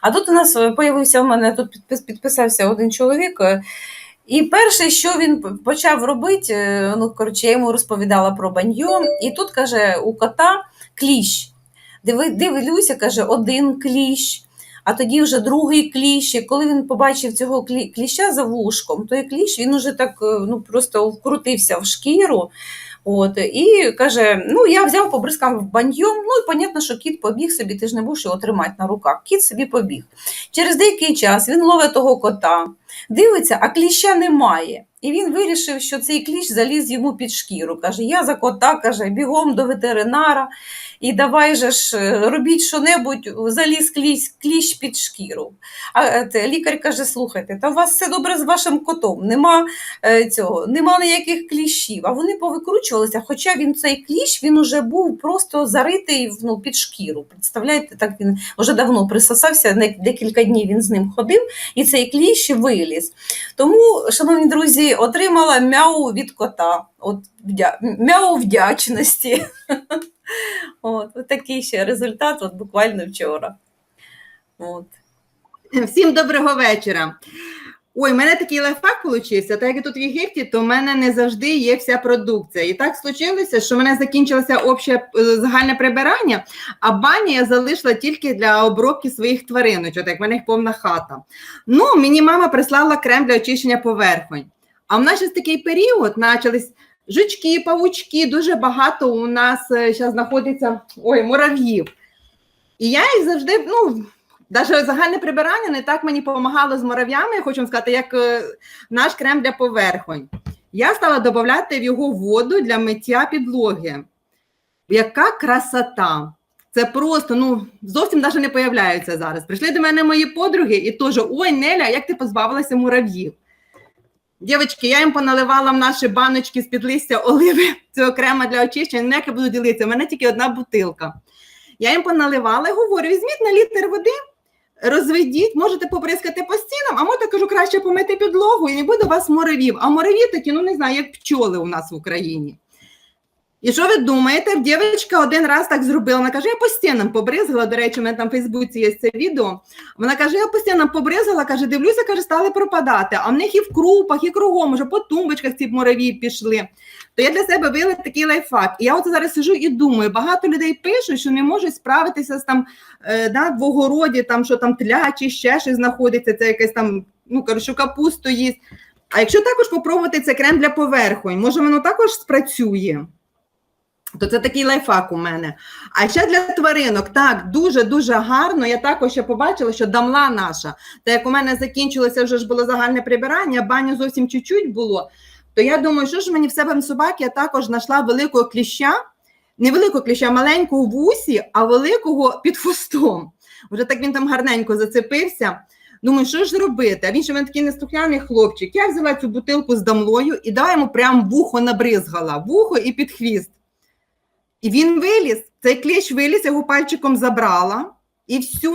А тут у нас е, появився в мене тут підпис- підписався один чоловік. е, І перше, що він почав робити, е, ну коротше, я йому розповідала про баньйом, і тут каже, у кота кліщ. Диви, дивлюся, каже, один кліщ, а тоді вже другий кліщ. І коли він побачив цього клі- кліща за вушком, той кліщ він уже так ну, просто вкрутився в шкіру. От, і каже: ну, я взяв, побризкав баньйом, ну і понятно, що кіт побіг собі, ти ж не будеш його тримати на руках. Кіт собі побіг. Через деякий час він ловить того кота, дивиться, а кліща немає. І він вирішив, що цей кліщ заліз йому під шкіру. Каже: Я за кота, каже, бігом до ветеринара, і давай же ж е, робіть що-небудь, заліз кліщ, кліщ під шкіру. А е, лікар каже: слухайте, та у вас все добре з вашим котом, нема е, цього, нема ніяких кліщів. А вони повикручувалися, хоча він цей кліщ він уже був просто заритий ну, під шкіру. Представляєте, так він вже давно присосався, декілька днів він з ним ходив, і цей кліщ виліз. Тому, шановні друзі, отримала мяу від кота. От вдя... мяу вдячності. От, от такий ще результат, от буквально вчора. От. Всім доброго вечора. Ой, у мене такий лайфхак получився. Так як я тут в Єгипті, то в мене не завжди є вся продукція. І так случилося, що в мене закінчилося обще е, загальне прибирання, а баню я залишила тільки для обробки своїх твариночок, як в мене їх повна хата. Ну, мені мама прислала крем для очищення поверхонь. А в нас ще такий період почались жучки, павучки, дуже багато у нас зараз знаходиться ой, мурав'їв. І я їх завжди, ну, Даже загальне прибирання не так мені допомагало з мурав'ями, я хочу вам сказати, як е, наш крем для поверхонь. Я стала додавати в його воду для миття підлоги. Яка красота! Це просто ну зовсім навіть не появляються зараз. Прийшли до мене мої подруги і теж ой, Неля, як ти позбавилася мурав'їв? Дівчатки, я їм поналивала в наші баночки з-під листя оливи цього крема для очищення. Не як я буду ділитися, у мене тільки одна бутилка. Я їм поналивала і говорю: візьміть на літр води, розведіть, можете поприскати по стінам, а можете кажу, краще помити підлогу і не буде у вас моревів. А мореві такі, ну не знаю, як пчоли у нас в Україні. І що ви думаєте? Дівчинка один раз так зробила. Вона каже, я по стінам побризгала. До речі, у мене там в Фейсбуці є це відео. Вона каже, я по стінам побризгала, каже, дивлюся, каже, стали пропадати. А в них і в крупах, і кругом, уже по тумбочках ці мураві пішли. То я для себе вила такий лайфхак. І я от зараз сижу і думаю, багато людей пишуть, що не можуть справитися з там е, да, в огороді, там що там тля чи ще щось знаходиться, це якесь там, ну коротше, капусту їсть. А якщо також попробувати це крем для поверхонь, може воно також спрацює. То це такий лайфхак у мене. А ще для тваринок, так, дуже-дуже гарно. Я також ще побачила, що дамла наша, так як у мене закінчилося вже ж було загальне прибирання, баню зовсім чуть-чуть було. То я думаю, що ж мені в себе собаки я також знайшла великого кліща, не великого кліща, маленького в усі, а великого під хвостом. Вже так він там гарненько зацепився. Думаю, що ж робити? А він ще мене такий неслухняний хлопчик. Я взяла цю бутилку з дамлою і дала йому прям вухо набризгала, вухо і під хвіст. І він виліз, цей кліщ виліз, його пальчиком забрала, і все.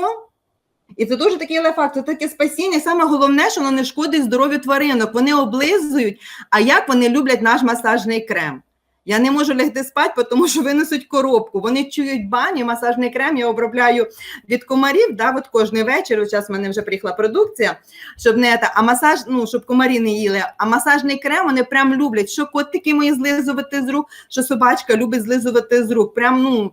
І це дуже такий лайфхак, це таке спасіння. Саме головне, що воно не шкодить здоров'ю тваринок. Вони облизують, а як вони люблять наш масажний крем. Я не можу лягти спати, тому що винесуть коробку. Вони чують бані, масажний крем. Я обробляю від комарів. Да, от кожний вечір. Зараз в мене вже приїхала продукція, щоб не та, а масаж, ну щоб комарі не їли. А масажний крем вони прям люблять. Що котики мої злизувати з рук, що собачка любить злизувати з рук. Прям ну.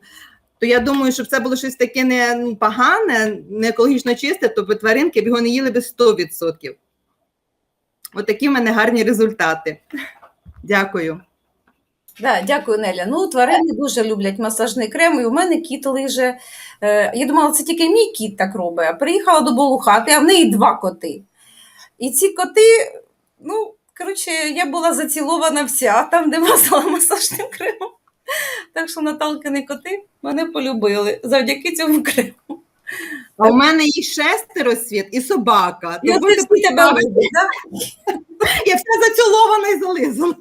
То я думаю, щоб це було щось таке не ну, погане, не екологічно чисте, то би тваринки б його не їли би 100%. Отакі в мене гарні результати. Дякую. Да, дякую, Неля. Ну, тварини дуже люблять масажний крем, і у мене кіт лиже. Е, я думала, це тільки мій кіт так робить. А приїхала до Болохати, а в неї два коти. І ці коти, ну, коротше, я була зацілована вся там, де мазала масажним кремом. Так що Наталкини коти мене полюбили завдяки цьому крему. А у мене їх шестеро світ і собака. І То от можете тебе да? Я вся зацілована і зализана.